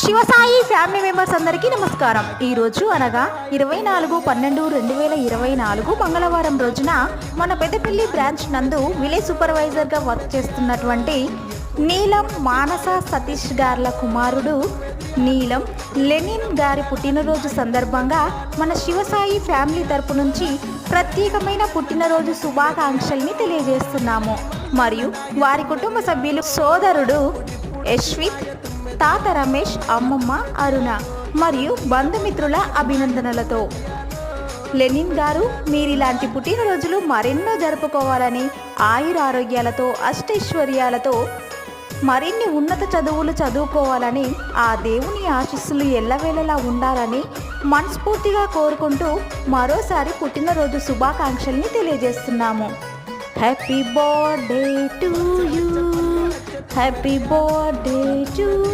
Shivasai family members అందరికీ నమస్కారం. ఈ రోజు అనగా ఇరవై నాలుగు పన్నెండు రెండు వేల ఇరవై నాలుగు మంగళవారం రోజున మన పెద్దపల్లి బ్రాంచ్ నందు విలేజ్ సూపర్వైజర్గా వర్క్ చేస్తున్నటువంటి నీలం మానస సతీష్ గార్ల కుమారుడు నీలం లెనిన్ గారి పుట్టినరోజు సందర్భంగా మన శివసాయి ఫ్యామిలీ తరపు నుంచి ప్రత్యేకమైన పుట్టినరోజు శుభాకాంక్షల్ని తెలియజేస్తున్నాము. మరియు వారి కుటుంబ సభ్యులు సోదరుడు యశ్విత్ తాత రమేష్ అమ్మమ్మ అరుణ మరియు బంధుమిత్రుల అభినందనలతో. లెనిన్ గారు మీరిలాంటి పుట్టినరోజులు మరెన్నో జరుపుకోవాలని ఆయురారోగ్యాలతో అష్టైశ్వర్యాలతో మరిన్ని ఉన్నత చదువులు చదువుకోవాలని ఆ దేవుని ఆశీస్సులు ఎల్లవేళలా ఉండాలని మనస్ఫూర్తిగా కోరుకుంటూ మరోసారి పుట్టినరోజు శుభాకాంక్షల్ని తెలియజేస్తున్నాము. Happy birthday to you happy birthday to you